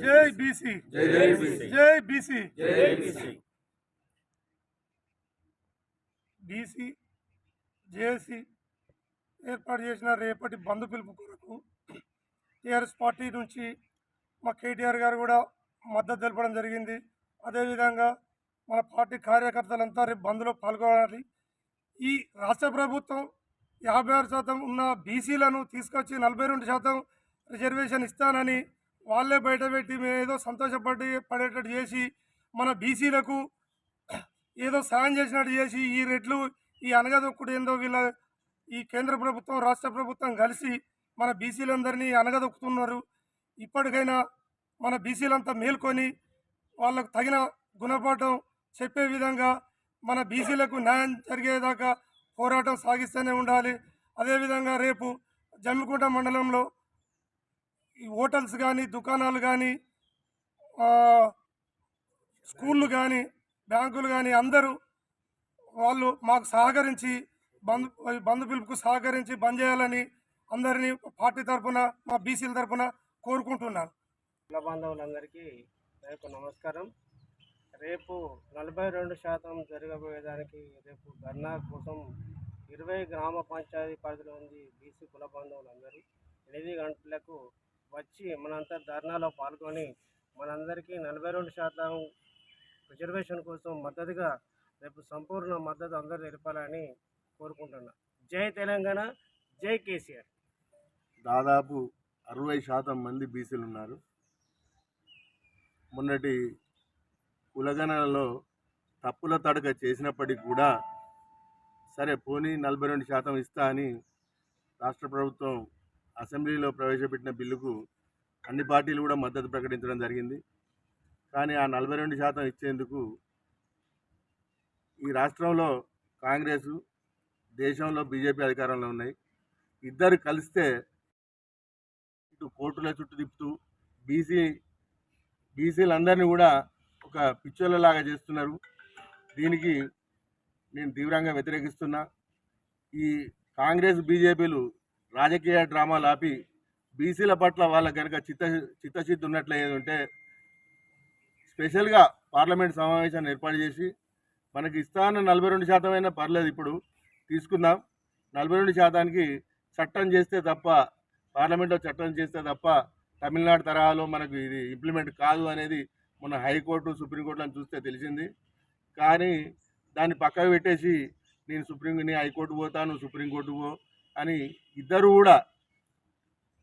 జై బీసీ జై బీసీ జై బీసీ జై బీసీ బీసీ జేసీ ఏర్పాటు చేసిన రేపటి బంధు పిలుపు కొరకు టీఆర్ఎస్ పార్టీ నుంచి మా కేటీఆర్ గారు కూడా మద్దతు తెలపడం జరిగింది. అదేవిధంగా మన పార్టీ కార్యకర్తలంతా రేపు బంద్లో పాల్గొనాలి. ఈ రాష్ట్ర ప్రభుత్వం యాభై ఆరు శాతం ఉన్న బీసీలను తీసుకొచ్చి నలభై రెండు శాతం రిజర్వేషన్ ఇస్తానని వాళ్ళే బయటపెట్టి మేము ఏదో సంతోషపడి పడేటట్టు చేసి మన బీసీలకు ఏదో సాయం చేసినట్టు చేసి ఈ రెట్లు ఈ అనగదొక్కుడు ఏందో వీళ్ళ ఈ కేంద్ర ప్రభుత్వం రాష్ట్ర ప్రభుత్వం కలిసి మన బీసీలందరినీ అనగదొక్కుతున్నారు. ఇప్పటికైనా మన బీసీలంతా మేల్కొని వాళ్ళకు తగిన గుణపాఠం చెప్పే విధంగా మన బీసీలకు న్యాయం జరిగేదాకా పోరాటం సాగిస్తూనే ఉండాలి. అదేవిధంగా రేపు జమ్మికుంట మండలంలో ఈ హోటల్స్ కానీ దుకాణాలు కానీ స్కూళ్ళు కానీ బ్యాంకులు కానీ అందరూ వాళ్ళు మాకు సహకరించి బంద్ బంధు పిలుపుకు సహకరించి బంద్ చేయాలని అందరినీ పార్టీ తరఫున మా బీసీల తరఫున కోరుకుంటున్నాను. కుల బాంధవులందరికీ రేపు నమస్కారం. రేపు నలభై రెండు శాతం జరగబోయేదానికి రేపు ధర్నా కోసం ఇరవై గ్రామ పంచాయతీ పరిధిలో ఉంది బీసీ కుల బాంధవులందరూ. ఎనిమిది గంటలకు వచ్చి మనంతా ధర్నాలో పాల్గొని మనందరికీ నలభై రెండు శాతం రిజర్వేషన్ కోసం మద్దతుగా రేపు సంపూర్ణ మద్దతు అందరూ తెలపాలని కోరుకుంటున్నా. జై తెలంగాణ జై కేసీఆర్. దాదాపు అరవై శాతం మంది బీసీలు ఉన్నారు. మొన్నటి కులగణనలో తప్పుల తడక చేసినప్పటికీ కూడా సరే పోనీ నలభై రెండు శాతం ఇస్తా అని రాష్ట్ర ప్రభుత్వం అసెంబ్లీలో ప్రవేశపెట్టిన బిల్లుకు అన్ని పార్టీలు కూడా మద్దతు ప్రకటించడం జరిగింది. కానీ ఆ నలభై రెండు శాతం ఇచ్చేందుకు ఈ రాష్ట్రంలో కాంగ్రెస్ దేశంలో బీజేపీ అధికారంలో ఉన్నాయి. ఇద్దరు కలిస్తే ఇటు కోర్టుల చుట్టూ తిప్పుతూ బీసీ బీసీలందరినీ కూడా ఒక పిచ్చోళ్ళలాగా చేస్తున్నారు. దీనికి నేను తీవ్రంగా వ్యతిరేకిస్తున్నా. ఈ కాంగ్రెస్ బీజేపీలు రాజకీయ డ్రామాలు ఆపి బీసీల పట్ల వాళ్ళ కనుక చిత్త చిత్తశుద్ధి ఉన్నట్లయితే స్పెషల్గా పార్లమెంట్ సమావేశాన్ని ఏర్పాటు చేసి మనకి ఇస్తాన నలభై రెండు శాతం అయినా పర్లేదు ఇప్పుడు తీసుకుందాం. నలభై రెండు శాతానికి చట్టం చేస్తే తప్ప పార్లమెంట్లో చట్టం చేస్తే తప్ప తమిళనాడు తరహాలో మనకు ఇది ఇంప్లిమెంట్ కాదు అనేది మన హైకోర్టు సుప్రీంకోర్టులను చూస్తే తెలిసింది. కానీ దాన్ని పక్కకు పెట్టేసి నేను సుప్రీం నేను హైకోర్టు పోతాను సుప్రీంకోర్టు పో అని ఇద్దరు కూడా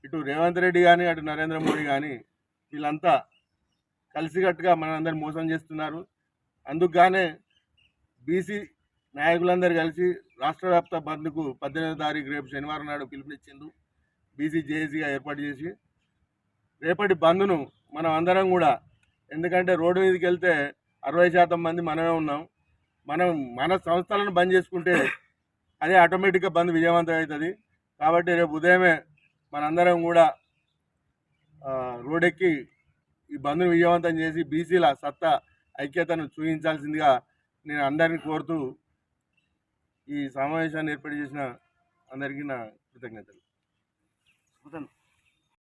ఇటు రేవంత్ రెడ్డి కానీ అటు నరేంద్ర మోడీ కానీ వీళ్ళంతా కలిసికట్టుగా మనందరిని మోసం చేస్తున్నారు. అందుకుగానే బీసీ నాయకులందరూ కలిసి రాష్ట్ర వ్యాప్త బంద్కు పద్దెనిమిదో తారీఖు రేపు శనివారం నాడు పిలుపునిచ్చిండు బీసీ జేఏసీగా ఏర్పాటు చేసి రేపటి బంద్ను మనం అందరం కూడా ఎందుకంటే రోడ్డు మీదకి వెళ్తే అరవై శాతం మంది మనమే ఉన్నాం. మనం మన సంస్థలను బంద్ చేసుకుంటే అదే ఆటోమేటిక్గా బంద్ విజయవంతం అవుతుంది. కాబట్టి రేపు ఉదయమే మనందరం కూడా రోడెక్కి ఈ బంద్ను విజయవంతం చేసి బీసీల సత్తా ఐక్యతను చూపించాల్సిందిగా నేను అందరిని కోరుతూ ఈ సమావేశాన్ని ఏర్పాటు చేసిన అందరికీ నా కృతజ్ఞతలు. বুঝেন